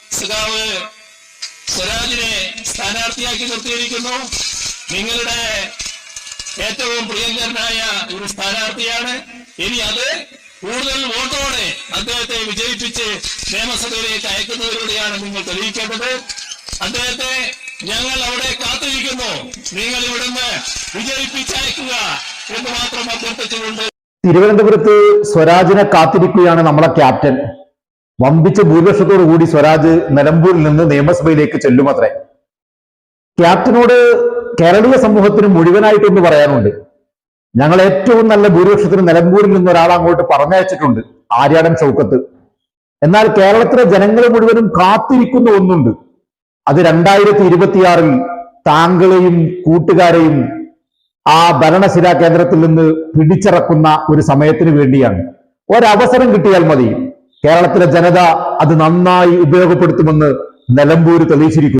സഖാവ് സ്വരാജിനെ സ്ഥാനാർത്ഥിയാക്കി നിർത്തിയിരിക്കുന്നു. നിങ്ങളുടെ ഏറ്റവും പ്രിയങ്കരനായ ഒരു സ്ഥാനാർത്ഥിയാണ്. ഇനി അത് കൂടുതൽ വോട്ടോടെ അദ്ദേഹത്തെ വിജയിപ്പിച്ച് നിയമസഭയിലേക്ക് അയക്കുന്നതിലൂടെയാണ് നിങ്ങൾ തെളിയിക്കേണ്ടത്. അദ്ദേഹത്തെ ഞങ്ങൾ അവിടെ കാത്തിരിക്കുന്നു. നിങ്ങൾ ഇവിടുന്ന് വിജയിപ്പിച്ചയക്കുക എന്ന് മാത്രം അഭ്യർത്ഥിച്ചുകൊണ്ട് തിരുവനന്തപുരത്ത് സ്വരാജിനെ കാത്തിരിക്കുകയാണ് നമ്മളെ ക്യാപ്റ്റൻ. വമ്പിച്ച ഭൂരിപക്ഷത്തോടു കൂടി സ്വരാജ് നിലമ്പൂരിൽ നിന്ന് നിയമസഭയിലേക്ക് ചെല്ലുമത്രേ. ക്യാപ്റ്റനോട് കേരളീയ സമൂഹത്തിന് മുഴുവനായിട്ട് മുഴുവനായിട്ടൊന്ന് പറയാനുണ്ട്. ഞങ്ങൾ ഏറ്റവും നല്ല ഭൂരിപക്ഷത്തിന് നിലമ്പൂരിൽ നിന്ന് ഒരാൾ അങ്ങോട്ട് പറഞ്ഞയച്ചിട്ടുണ്ട് ആര്യാടൻ ചൗക്കത്ത് എന്നാൽ കേരളത്തിലെ ജനങ്ങൾ മുഴുവനും കാത്തിരിക്കുന്ന ഒന്നുണ്ട്. അത് രണ്ടായിരത്തി ഇരുപത്തിയാറിൽ താങ്കളെയും കൂട്ടുകാരെയും ആ ഭരണശിലാ കേന്ദ്രത്തിൽ നിന്ന് പിടിച്ചിറക്കുന്ന ഒരു സമയത്തിന് വേണ്ടിയാണ്. ഒരവസരം കിട്ടിയാൽ മതി. കേരളത്തിലെ ജനത അത് നന്നായി ഉപയോഗപ്പെടുത്തുമെന്ന് നിലമ്പൂര് തെളിയിച്ചിരിക്കുന്നു.